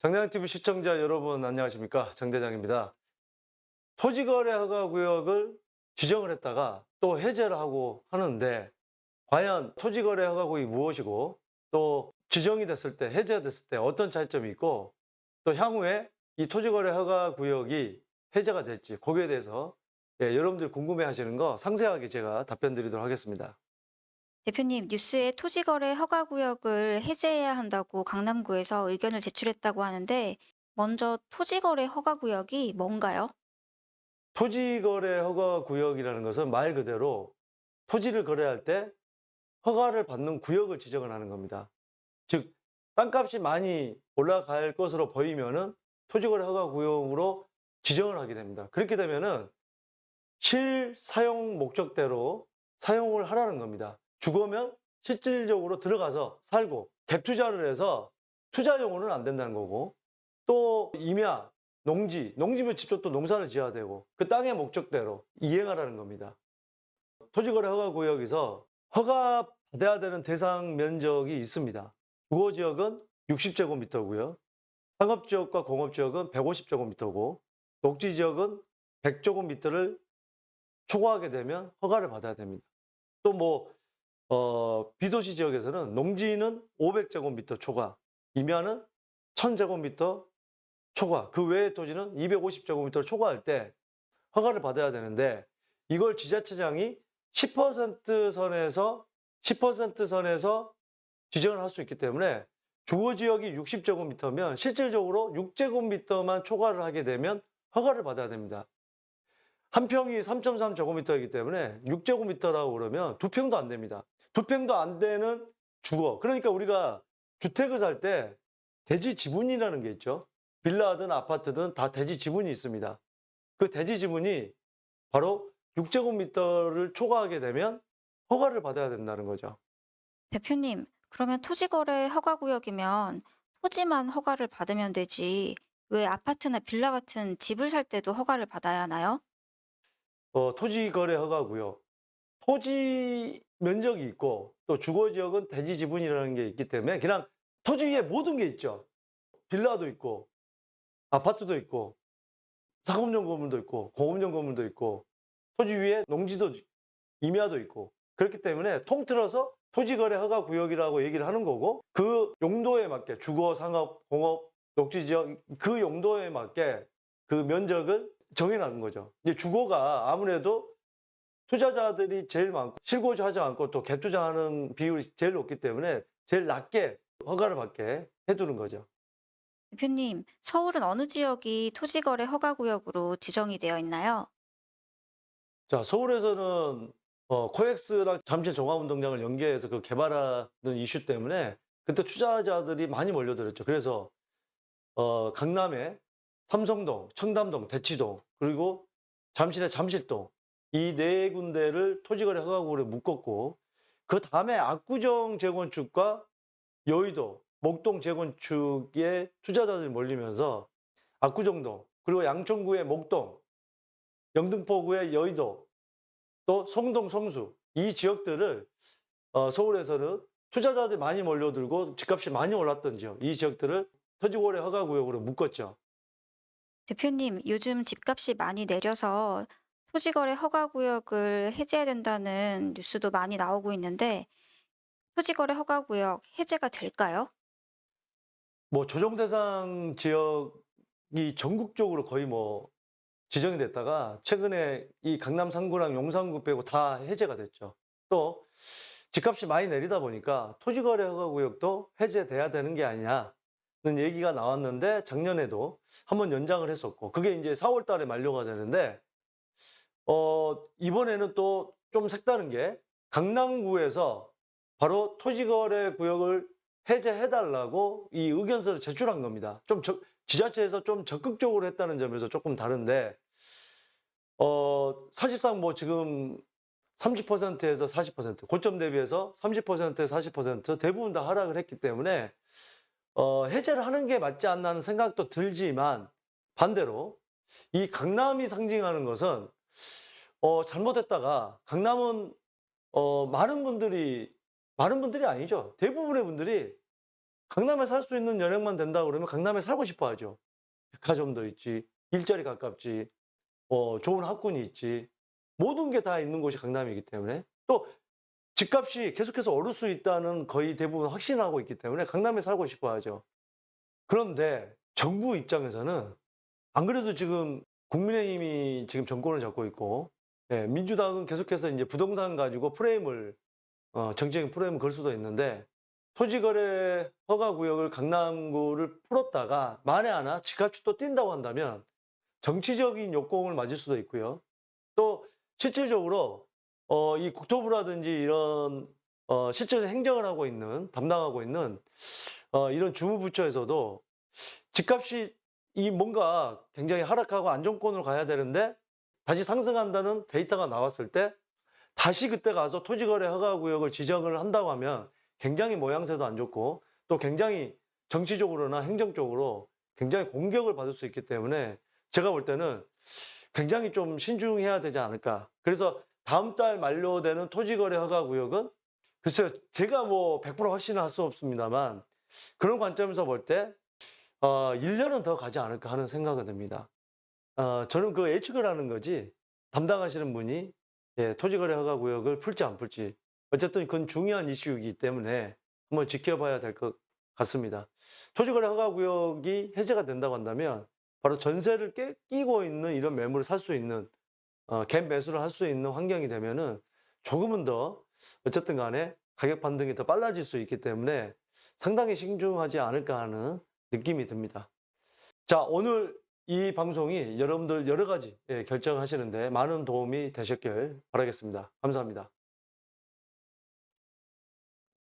장대장TV 시청자 여러분 안녕하십니까 장대장입니다. 토지거래 허가구역을 지정을 했다가 또 해제를 하고 하는데 과연 토지거래 허가구역이 무엇이고 또 지정이 됐을 때 해제가 됐을 때 어떤 차이점이 있고 또 향후에 이 토지거래 허가구역이 해제가 될지 거기에 대해서 예, 여러분들이 궁금해 하시는 거 상세하게 제가 답변 드리도록 하겠습니다. 대표님, 뉴스에 토지거래 허가구역을 해제해야 한다고 강남구에서 의견을 제출했다고 하는데, 먼저 토지거래 허가구역이 뭔가요? 토지거래 허가 구역이라는 것은 말 그대로 토지를 거래할 때 허가를 받는 구역을 지정을 하는 겁니다. 즉 땅값이 많이 올라갈 것으로 보이면은 토지거래 허가 구역으로 지정을 하게 됩니다. 그렇게 되면은 실사용 목적대로 사용을 하라는 겁니다. 주거면 실질적으로 들어가서 살고 갭 투자를 해서 투자용으로는 안 된다는 거고 또 임야, 농지, 농지면 직접 또 농사를 지어야 되고 그 땅의 목적대로 이행하라는 겁니다. 토지거래 허가 구역에서 허가 받아야 되는 대상 면적이 있습니다. 주거지역은 60제곱미터고요. 상업지역과 공업지역은 150제곱미터고 녹지지역은 100제곱미터를 초과하게 되면 허가를 받아야 됩니다. 또 뭐 어, 비도시 지역에서는 농지는 500제곱미터 초과, 임야는 1000제곱미터 초과, 그 외의 토지는 250제곱미터를 초과할 때 허가를 받아야 되는데 이걸 지자체장이 10% 선에서 10% 선에서 지정을 할 수 있기 때문에 주거 지역이 60제곱미터면 실질적으로 6제곱미터만 초과를 하게 되면 허가를 받아야 됩니다. 한 평이 3.3제곱미터이기 때문에 6제곱미터라고 그러면 두 평도 안 됩니다. 두 평도 안 되는 주거. 그러니까 우리가 주택을 살 때 대지 지분이라는 게 있죠. 빌라든 아파트든 다 대지 지분이 있습니다. 그 대지 지분이 바로 6제곱미터를 초과하게 되면 허가를 받아야 된다는 거죠. 대표님, 그러면 토지거래 허가구역이면 토지만 허가를 받으면 되지, 왜 아파트나 빌라 같은 집을 살 때도 허가를 받아야 하나요? 어, 토지 거래 허가고요. 토지 면적이 있고 또 주거 지역은 대지 지분이라는 게 있기 때문에 그냥 토지 위에 모든 게 있죠. 빌라도 있고 아파트도 있고 상업용 건물도 있고 공업용 건물도 있고 토지 위에 농지도 임야도 있고 그렇기 때문에 통틀어서 토지거래 허가 구역이라고 얘기를 하는 거고 그 용도에 맞게 주거, 상업, 공업, 녹지 지역 그 용도에 맞게 그 면적을 정해놓은 거죠. 이제 주거가 아무래도 투자자들이 제일 많고 실거주하지 않고 또 갭투자하는 비율이 제일 높기 때문에 제일 낮게 허가를 받게 해두는 거죠. 대표님, 서울은 어느 지역이 토지거래 허가구역으로 지정이 되어 있나요? 자, 서울에서는 어, 코엑스랑 잠실 종합운동장을 연계해서 그 개발하는 이슈 때문에 그때 투자자들이 많이 몰려들었죠. 그래서 어, 강남에 삼성동, 청담동, 대치동 그리고 잠실의 잠실동 이 네 군데를 토지거래 허가구로 묶었고 그 다음에 압구정 재건축과 여의도, 목동 재건축에 투자자들이 몰리면서 압구정동 그리고 양천구의 목동, 영등포구의 여의도 또 송동, 성수 이 지역들을 어, 서울에서는 투자자들이 많이 몰려들고 집값이 많이 올랐던 지역 이 지역들을 토지거래 허가구역으로 묶었죠. 대표님, 요즘 집값이 많이 내려서 토지거래 허가 구역을 해제해야 된다는 뉴스도 많이 나오고 있는데, 토지거래 허가 구역 해제가 될까요? 뭐 조정 대상 지역이 전국적으로 거의 뭐 지정이 됐다가 최근에 이 강남 3구랑 용산구 빼고 다 해제가 됐죠. 또 집값이 많이 내리다 보니까 토지거래 허가 구역도 해제돼야 되는 게 아니냐는 얘기가 나왔는데 작년에도 한번 연장을 했었고 그게 이제 4월 달에 만료가 되는데 어 이번에는 또 좀 색다른 게 강남구에서 바로 토지거래 구역을 해제해달라고 이 의견서를 제출한 겁니다. 좀 적- 지자체에서 좀 적극적으로 했다는 점에서 조금 다른데, 어, 사실상 뭐 지금 30%에서 40%, 고점 대비해서 30%에서 40% 대부분 다 하락을 했기 때문에, 어, 해제를 하는 게 맞지 않나 하는 생각도 들지만, 반대로 이 강남이 상징하는 것은, 어, 잘못했다가 강남은, 어, 많은 분들이 많은 분들이 아니죠. 대부분의 분들이 강남에 살 수 있는 여력만 된다 그러면 강남에 살고 싶어 하죠. 백화점도 있지, 일자리 가깝지, 어, 좋은 학군이 있지. 모든 게 다 있는 곳이 강남이기 때문에 또 집값이 계속해서 오를 수 있다는 거의 대부분 확신하고 있기 때문에 강남에 살고 싶어 하죠. 그런데 정부 입장에서는 안 그래도 지금 국민의힘이 지금 정권을 잡고 있고 예, 민주당은 계속해서 이제 부동산 가지고 프레임을 어, 정치적인 프레임을 걸 수도 있는데 토지거래 허가 구역을 강남구를 풀었다가 만에 하나 집값이 또 뛴다고 한다면 정치적인 역공을 맞을 수도 있고요. 또 실질적으로 어, 이 국토부라든지 이런 어, 실질적인 행정을 하고 있는 담당하고 있는 어, 이런 주무부처에서도 집값이 이 뭔가 굉장히 하락하고 안정권으로 가야 되는데 다시 상승한다는 데이터가 나왔을 때 다시 그때 가서 토지거래 허가구역을 지정을 한다고 하면 굉장히 모양새도 안 좋고 또 굉장히 정치적으로나 행정적으로 굉장히 공격을 받을 수 있기 때문에 제가 볼 때는 굉장히 좀 신중해야 되지 않을까. 그래서 다음 달 만료되는 토지거래 허가구역은 글쎄요, 제가 뭐 100% 확신을 할 수 없습니다만 그런 관점에서 볼 때 어, 1년은 더 가지 않을까 하는 생각이 듭니다. 어, 저는 그 예측을 하는 거지 담당하시는 분이 예, 토지거래 허가 구역을 풀지 안 풀지 어쨌든 그건 중요한 이슈이기 때문에 한번 지켜봐야 될 것 같습니다. 토지거래 허가 구역이 해제가 된다고 한다면 바로 전세를 깨, 끼고 있는 이런 매물을 살 수 있는 어, 갭 매수를 할 수 있는 환경이 되면은 조금은 더 어쨌든 간에 가격 반등이 더 빨라질 수 있기 때문에 상당히 신중하지 않을까 하는 느낌이 듭니다. 자, 오늘 이 방송이 여러분들 여러 가지 예, 결정하시는데 많은 도움이 되셨길 바라겠습니다. 감사합니다.